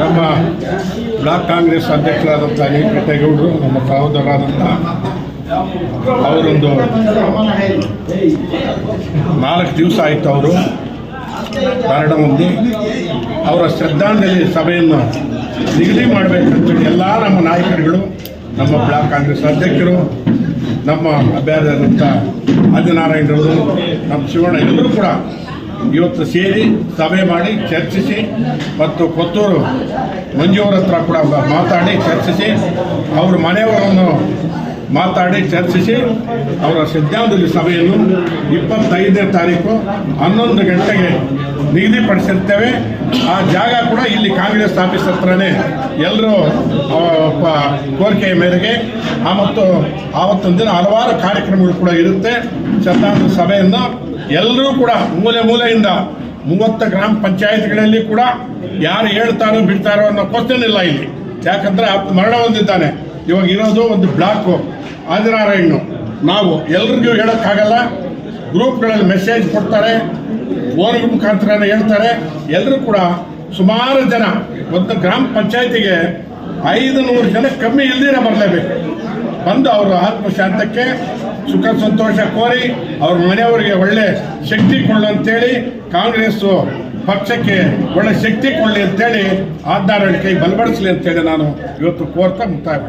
ನಮ್ಮ ಬ್ಲಾಕ್ ಕಾಂಗ್ರೆಸ್ ಅಧ್ಯಕ್ಷರಾದಂಥ ನೀಲಕಂಠೇಗೌಡರು ನಮ್ಮ ಸಹೋದರರಾದಂಥ ಅವರೊಂದು ನಾಲ್ಕು ದಿವಸ ಆಯಿತು ಅವರು ಕಾರಣ ಹೊಂದಿ ಅವರ ಶ್ರದ್ಧಾಂಜಲಿ ಸಭೆಯನ್ನು ನಿಗದಿ ಮಾಡಬೇಕಂತೇಳಿ ಎಲ್ಲ ನಮ್ಮ ನಾಯಕರುಗಳು, ನಮ್ಮ ಬ್ಲಾಕ್ ಕಾಂಗ್ರೆಸ್ ಅಧ್ಯಕ್ಷರು, ನಮ್ಮ ಅಭ್ಯರ್ಥಿಯಾದಂಥ ಆದಿನಾರಾಯಣರವರು, ನಮ್ಮ ಶಿವಣ್ಣ, ಎಲ್ಲರೂ ಕೂಡ ಇವತ್ತು ಸೇರಿ ಸಭೆ ಮಾಡಿ ಚರ್ಚಿಸಿ ಮತ್ತು ಕೊತ್ತೂರು ಮಂಜುವರ ಹತ್ರ ಕೂಡ ಮಾತಾಡಿ ಚರ್ಚಿಸಿ ಅವ್ರ ಮನೆಯವರನ್ನು ಮಾತಾಡಿ ಚರ್ಚಿಸಿ ಅವರ ಸಿದ್ಧಾಂತದಲ್ಲಿ ಸಭೆಯನ್ನು ಇಪ್ಪತ್ತೈದನೇ ತಾರೀಕು ಹನ್ನೊಂದು ಗಂಟೆಗೆ ನಿಗದಿಪಡಿಸಿರ್ತೇವೆ ಆ ಜಾಗ ಕೂಡ ಇಲ್ಲಿ ಕಾಂಗ್ರೆಸ್ ಆಫೀಸ್ ಹತ್ರನೇ ಎಲ್ಲರೂ ಕೋರಿಕೆಯ ಮೇರೆಗೆ, ಆ, ಮತ್ತು ಆವತ್ತೊಂದು ದಿನ ಹಲವಾರು ಕಾರ್ಯಕ್ರಮಗಳು ಕೂಡ ಇರುತ್ತೆ. ಶತಾಂತ ಸಭೆಯನ್ನು ಎಲ್ಲರೂ ಕೂಡ ಮೂಲೆ ಮೂಲೆಯಿಂದ ಮೂವತ್ತು ಗ್ರಾಮ ಪಂಚಾಯತ್ಗಳಲ್ಲಿ ಕೂಡ ಯಾರು ಹೇಳ್ತಾರೋ ಬಿಡ್ತಾರೋ ಅನ್ನೋ ಕ್ವಶನ್ ಇಲ್ಲ ಇಲ್ಲಿ. ಯಾಕಂದ್ರೆ ಮರಣ ಹೊಂದಿದ್ದಾನೆ. ಇವಾಗ ಇರೋದು ಒಂದು ಬ್ಲಾಕು ಆದಿನಾರಾಯಣ್ಣು ನಾವು ಎಲ್ರಿಗೂ ಹೇಳೋಕ್ಕಾಗಲ್ಲ. ಗ್ರೂಪ್ಗಳಲ್ಲಿ ಮೆಸೇಜ್ ಕೊಡ್ತಾರೆ. ಫೋನ್ ಮುಖಾಂತರ ಹೇಳ್ತಾರೆ. ಎಲ್ಲರೂ ಕೂಡ ಸುಮಾರು ಜನ, ಒಂದು ಗ್ರಾಮ ಪಂಚಾಯತಿಗೆ ಐದು ನೂರು ಜನ ಕಮ್ಮಿ ಇಲ್ದಿರ ಬರಲೇಬೇಕು. ಬಂದು ಅವರ ಆತ್ಮಶಾಂತಕ್ಕೆ ಸುಖ ಸಂತೋಷ ಕೋರಿ ಅವ್ರ ಮನೆಯವರಿಗೆ ಒಳ್ಳೆ ಶಕ್ತಿ ಕೊಳ್ಳು ಅಂತೇಳಿ ಕಾಂಗ್ರೆಸ್ಸು ಪಕ್ಷಕ್ಕೆ ಒಳ್ಳೆ ಶಕ್ತಿ ಕೊಡಲಿ ಅಂತೇಳಿ ಆಧಾರ ಕೈ ಬಲಪಡಿಸಲಿ ಅಂತೇಳಿ ನಾನು ಇವತ್ತು ಕೋರ್ತಾ ಮುಕ್ತಾಯ